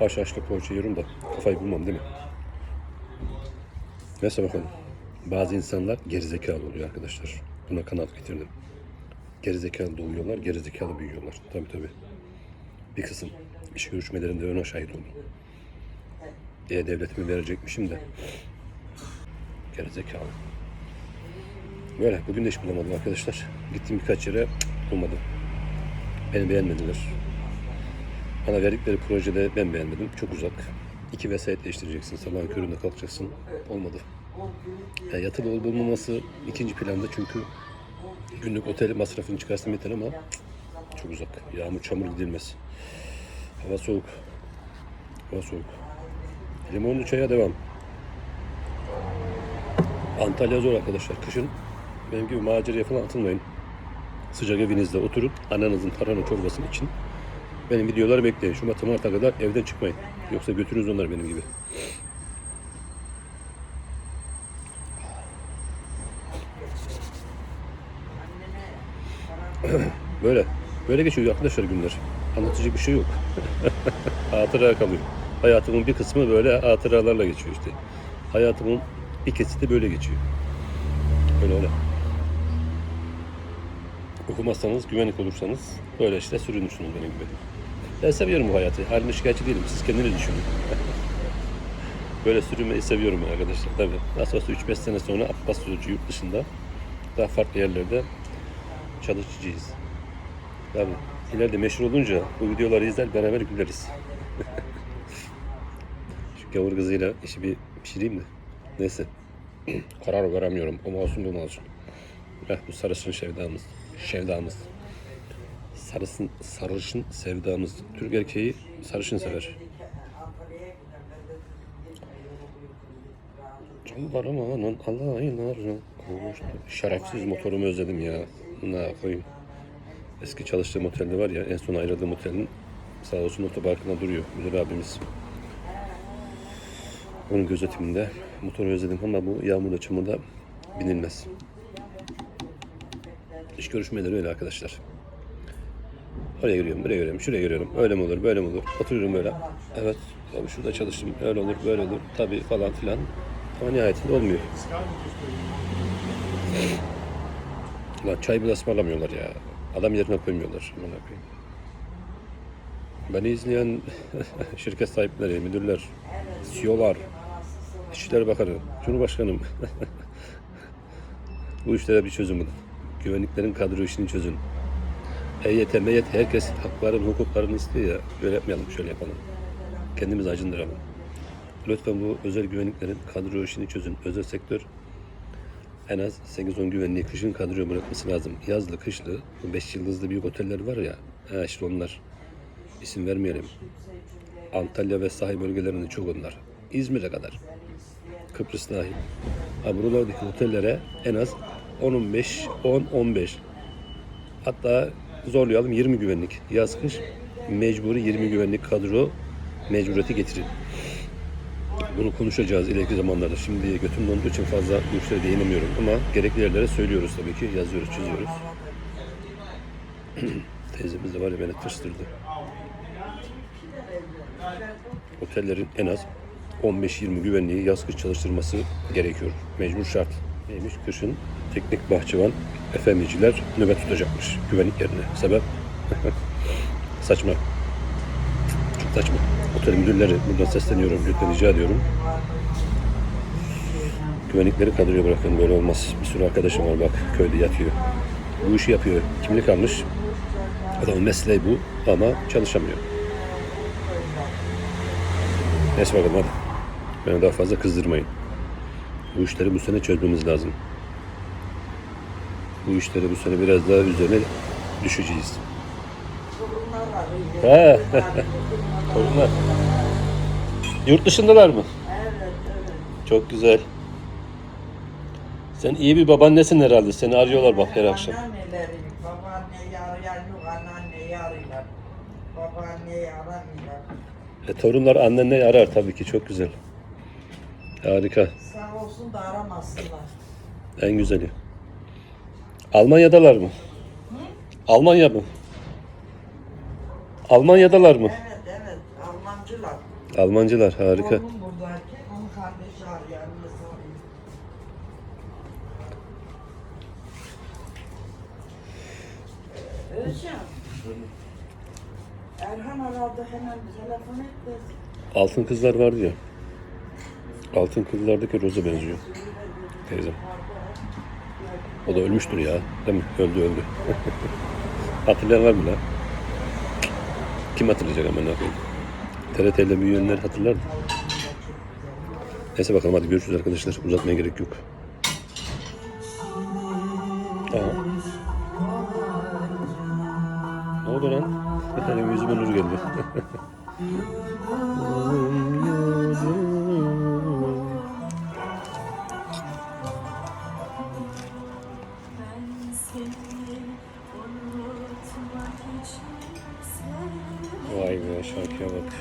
haşhaşlı poğaça yiyorum da kafayı bulmam değil mi? Neyse bakalım. Bazı insanlar gerizekalı oluyor arkadaşlar. Buna kanaat getirdim. Gerizekalı doğuyorlar, gerizekalı büyüyorlar. Tabii tabii. Bir kısım iş görüşmelerinde ona şahit oldum. E devletimi verecekmişim de. Gerizekalı. Böyle. Bugün de iş bulamadım arkadaşlar. Gittim birkaç yere bulmadım. Beni beğenmediler. Bana verdikleri projede ben beğenmedim. Çok uzak. İki vesayet değiştireceksin. Sabahın köründe kalkacaksın. Olmadı. Ya yatılı olup olmaması ikinci planda çünkü günlük otel masrafını çıkarsam yeter ama çok uzak. Yağmur çamur gidilmez. Hava soğuk. Hava soğuk. Limonlu çaya devam. Antalya zor arkadaşlar. Kışın benim gibi maceraya falan atılmayın. Sıcak evinizde oturup ananızın tarhana çorbasını için benim videoları bekleyin. Şubat Mart'a kadar evden çıkmayın. Yoksa götürürüz onlar benim gibi. Böyle. Böyle geçiyor arkadaşlar günler. Anlatacak bir şey yok. Hatıra kalıyor. Hayatımın bir kısmı böyle hatıralarla geçiyor işte. Hayatımın bir kesiti böyle geçiyor. Öyle öyle. Okumazsanız, güvenlik olursanız böyle işte sürünürsünüz benim gibi. Ben seviyorum bu hayatı. Halimde şikayetçi değilim. Siz kendiniz düşünün. böyle sürünmeyi seviyorum arkadaşlar. Tabii. Nasıl olsa 3-5 sene sonra Abbas Sözcü yurt dışında daha farklı yerlerde çalışacağız. Tabii. İleride meşhur olunca bu videoları izler beraber güleriz. Şu gavur kızıyla işi bir pişireyim de. Neyse. Karar veremiyorum. O masum bu masum. Heh, bu sarışın sevdamız. Sevdamız. Sarısın, sarışın sevdamız. Türk erkeği sarışın sever. Canlarımın alaylarına kavuştu. Şerefsiz motorumu özledim ya. Ne koyayım. Eski çalıştığım otelde var ya en son ayrıldığım otelin sağ olsun otoparkında duruyor müdür abimiz. Onun gözetiminde motoru özledim ama bu yağmurda çamurda binilmez. İş görüşmeleri öyle arkadaşlar. Oraya giriyorum, buraya giriyorum, şuraya giriyorum. Öyle mi olur, böyle mi olur? Oturuyorum böyle. Evet, abi şurada çalıştım. Öyle olur, böyle olur. Tabii falan filan. Ama nihayetinde olmuyor. Lan çay bile ısmarlamıyorlar ya. Adam yerine koymuyorlar. Beni izleyen şirket sahipleri, müdürler, CEO'lar, İşçiler Bakanı, Cumhurbaşkanım. Bu işlere bir çözüm bulun. Güvenliklerin kadro işini çözün. EYT, MYT herkes haklarını, hukuklarını istiyor ya. Böyle yapmayalım, şöyle yapalım. Kendimiz acındıralım. Lütfen bu özel güvenliklerin kadro işini çözün. Özel sektör en az 8-10 güvenliği kışın kadroya bırakması lazım. Yazlı, kışlı, bu 5 yıldızlı büyük oteller var ya, ha işte onlar. İsim vermeyelim. Antalya ve sahil bölgelerinde çok onlar. İzmir'e kadar. Kıbrıs dahil. Ha, buralardaki otellere en az 10-15, 10-15 hatta zorlayalım 20 güvenlik. Yaz kış mecburi 20 güvenlik kadro mecburiyeti getirin. Bunu konuşacağız ileriki zamanlarda. Şimdi götüm donduğu için fazla bu işlere değinemiyorum ama gerekli yerlere söylüyoruz tabii ki. Yazıyoruz, çiziyoruz. Teyzemiz de var ya beni tırstırdı. Otellerin en az 15-20 güvenliği yaz kış çalıştırması gerekiyor. Mecbur şart. Neymiş? Kışın teknik bahçıvan efendiciler nöbet tutacakmış güvenlik yerine. Sebep? Saçma. Çok saçma. Otel müdürleri buradan sesleniyorum. Lütfen rica ediyorum. Güvenlikleri kadroya bırakın. Böyle olmaz. Bir sürü arkadaşım var bak köyde yatıyor. Bu işi yapıyor. Kimlik almış. Adamın mesleği bu ama çalışamıyor. Neyse bakalım hadi. Beni daha fazla kızdırmayın. Bu işleri bu sene çözmemiz lazım. Bu işleri bu sene biraz daha üzerine düşeceğiz. Ha. Torunlar. Yurt dışındalar mı? Çok güzel. Sen iyi bir babaannesin herhalde. Seni arıyorlar bak her akşam. Anneanneleri, babaanneyi arayan yok, anneanneyi arıyorlar. Babaanneyi aramıyorlar. E, torunlar annenle arar tabii ki. Çok güzel. Harika. Sağ olsun da aramasınlar. En güzeli. Almanya'dalar mı? Almanya mı? Almanya'dalar mı? Evet evet, Alman Almancılar. Almancılar harika. Oğlum buradaki, onun kardeşi sorayım. Özcan. Erhan aradı hemen bir telefon et de. Altın kızlar vardı ya. Altın kızlardaki Roza benziyor. Teyzem. O da ölmüştür ya. Değil mi? Öldü öldü. Hatırlayan var mı lan? Kim hatırlayacak ama ne yapayım? TRT ile büyüyenler hatırlar mı? Neyse bakalım hadi görüşürüz arkadaşlar. Uzatmaya gerek yok. Aa. Ne oldu lan? Benim yüzüme nur geldi. Vay be şarkıya bak.